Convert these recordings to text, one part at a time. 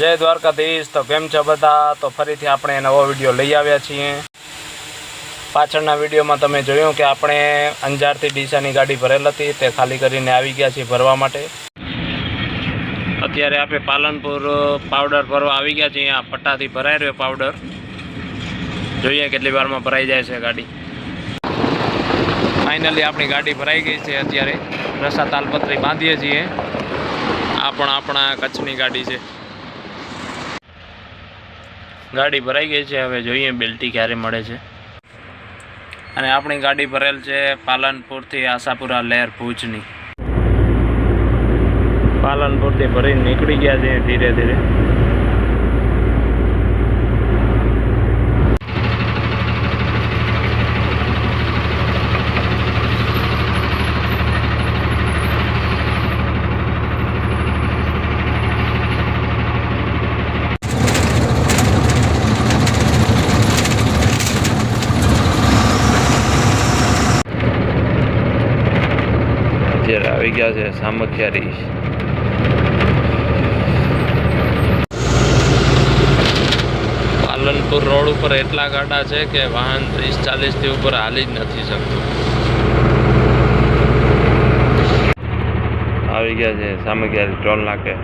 જય દ્વારકાધીશ. તો કેમ છો બધા? તો ફરીથી આપણે નવો વીડિયો લઈ આવ્યા છીએ. પાછળના વિડીયોમાં તમે જોયું કે આપણે અંજારથી ડીસાની ગાડી ભરેલ હતી. તે ખાલી કરીને આવી ગયા છીએ ભરવા માટે. અત્યારે આપણે પાલનપુર પાવડર ભરવા આવી ગયા છીએ. આ પટ્ટાથી ભરાઈ રહ્યો પાવડર. જોઈએ કેટલી વારમાં ભરાઈ જાય છે ગાડી. ફાઇનલી આપણી ગાડી ભરાઈ ગઈ છે અત્યારે. રસા તાલપત્રી બાંધીએ છીએ. આ પણ આપણા કચ્છની ગાડી છે. ગાડી ભરાઈ ગઈ છે, હવે જોઈએ બેલ્ટી ક્યારે મળે છે. અને આપણી ગાડી ભરેલ છે પાલનપુરથી આશાપુરા લહેર ભુજની. પાલનપુરથી ભરીને નીકળી ગયા છે ધીરે ધીરે. અત્યારે આવી ગયા છે સામખિયારી. પાલનપુર રોડ ઉપર એટલા ગાડા છે કે વાહન ત્રીસ ચાલીસથી ઉપર હાલી જ નથી શકતું. આવી ગયા છે સામખિયારી ટોલ નાકે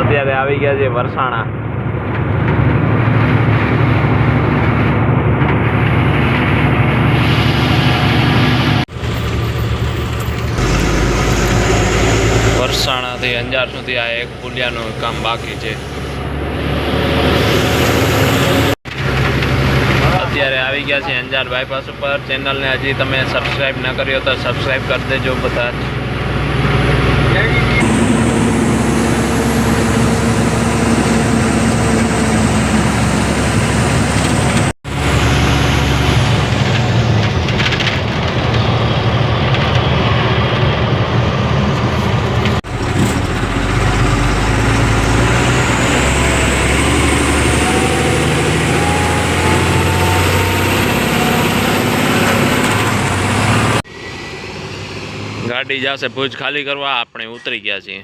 અત્યારે આવી ગયા છે વરસાણા. વરસાણાથી અંજાર સુધી આ એક પુલિયાનું કામ બાકી છે. અત્યારે આવી ગયા છે અંજાર બાયપાસ ઉપર. ચેનલને હજી તમે સબસ્ક્રાઈબ ન કર્યો તો સબસ્ક્રાઈબ કરી દેજો બધા જ ગાડી જશે ભુજ ખાલી કરવા આપણે ઉતરી ગયા છીએ.